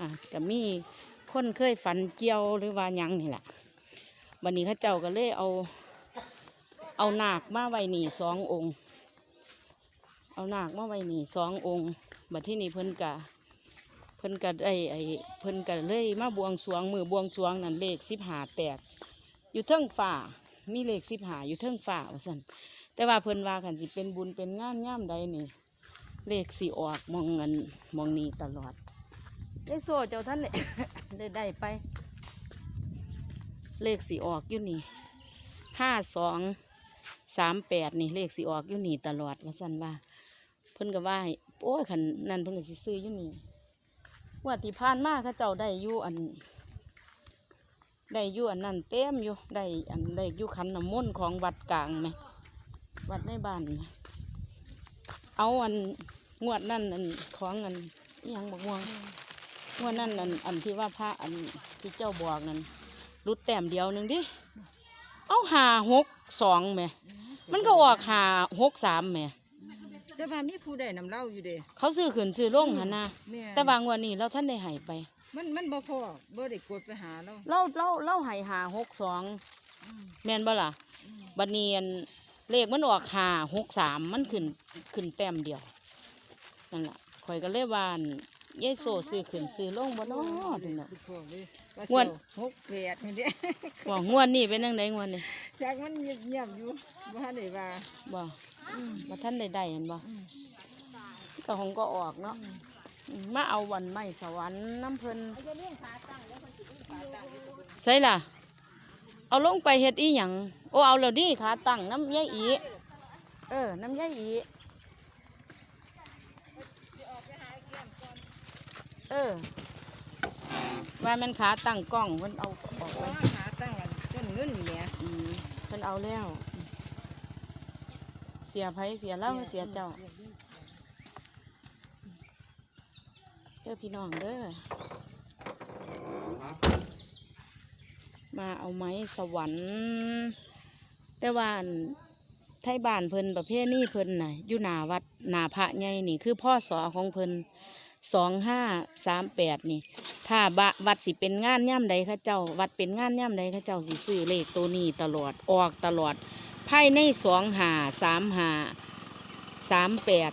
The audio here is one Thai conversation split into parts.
อะก็มีคนเคยฝันเกี่ยวหรือว่าหยังนี่แหละวันนี้ข้าเจ้าก็เลยเอา เอานาคมาไว้นี่สององค์ เอานาคมาไว้นี่สององค์บัดที่นี่เพิ่นกะเพิ่นกะได้ไอเพิ่นกะเลยมาบวงสวงมือบวงสวงนั่นเลขสิบหาแตก อยู่เทิงฝ่ามีเลขสิบหาอยู่เทิงฝ่าว่าซั่นแต่ว่าเพิ่นว่ากันสิเป็นบุญเป็นงานย่ามใดนี่ เลขสี่ออกมองเงินมองนี้ตลอด ได้โซ่เจ้าท่านเลยได้ได้ไป เลขสีออกอยู่นี่ห้าสองสามแปดนี่เลขสีออกอยู่นี่ตลอดว่าสันว่า เพิ่นก็ว่าโอ้ยขันนั่นเพิ่นก็สิซื้ออยู่นี่ว่าที่ผ่านมาเขาเจ้าได้อยู่อันได้อยู่อันนั้นเต็มอยู่ได้อันได้อยู่ขันน้ำมนต์ของวัดกลางไหมวัดในบ้านไหมเอาอันงวดนั่นอันของอันยังบอกม่วง วดนั่นอันอันที่ว่าพระอันที่เจ้าบอกนั่นรุดแต้มเดียวหนึ่งดิ เอาหาหกสองแหม่มันก็ออกหาหกสามแหม่แต่ว่ามีผู้ใดนำเล่าอยู่เด้เขาซื้อขืนซื้อลงหันนะแม่นแต่บางวันนี้เราท่านได้ใหายไป มันมันบ่พอบ่ได้กดไปหาเราเราเราเราใหายหาหกสองแม่นบ่ล่ะบัดนี้อันเลขมันออกหาหกสามมันขึ้นขึ้นแต้มเดียวนั่นล่ะข่อยก็เลยว่าอั่น ยายโซซื้อขึ้นซื้อลงบ่เนอนี่น่ะคือพ่อเลยว่าม่วนเจ้าหกแปดนี่เด้ว่างวดนี้เป็นยังไงงวดนี้จากมันเงียบๆอยู่บ่ทันได้ว่าบ่อืมมาท่านได้ได้เห็นบ่อืมก็คงก็ออกเนาะอืมมาเอาวันไม้สวรรค์น้ำเพิ่นใช่ล่ะ เอาลงไปเฮ็ดอีหยังโอ้เอาแล้วดิขาตั้งน้ำยายอีเออ น้ำยายอี ออ ว่ามันขาตั้งกล้องเพิ่นเอาออกไปราะว่าหาตั้งวันต้นเงินนี่แหละอืมเพิ่นเอาแล้ว เสียไผเสียเล่าเสียเจ้าเด้อพี่น้องเด้อมาเอาไม้สวรรค์แต่ว่าอั่นไทยบ้านเพิ่นประเภทนี้เพิ่นน่ะอยู่หนาวัดหนาพระใหญ่นี่คือพ่อสอของเพิ่น สองห้าสามแปดนี่ ถ้าบะวัดสิเป็นงานย่ำใดข้าเจ้า วัดเป็นงานย่ำใดข้าเจ้าสิซื้อเลขตัวนี้ตลอดออกตลอดภายในสองหาสามหาสามแปด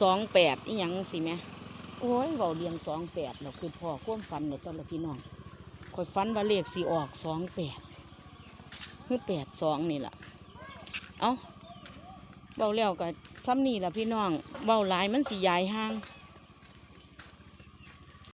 สองแปดอีหยังสิแหมโอ้ยเบาเรียงสองแปดเราคือพ่อความฝันเนี่ยตอนละพี่น้องคอยฝันว่าเลขสีออกสองแปดคือแปดสองนี่แหละเอาเบาแล้วก็ซ้ำนี่แหละพี่น้องเบาหลายมันสิยายห่าง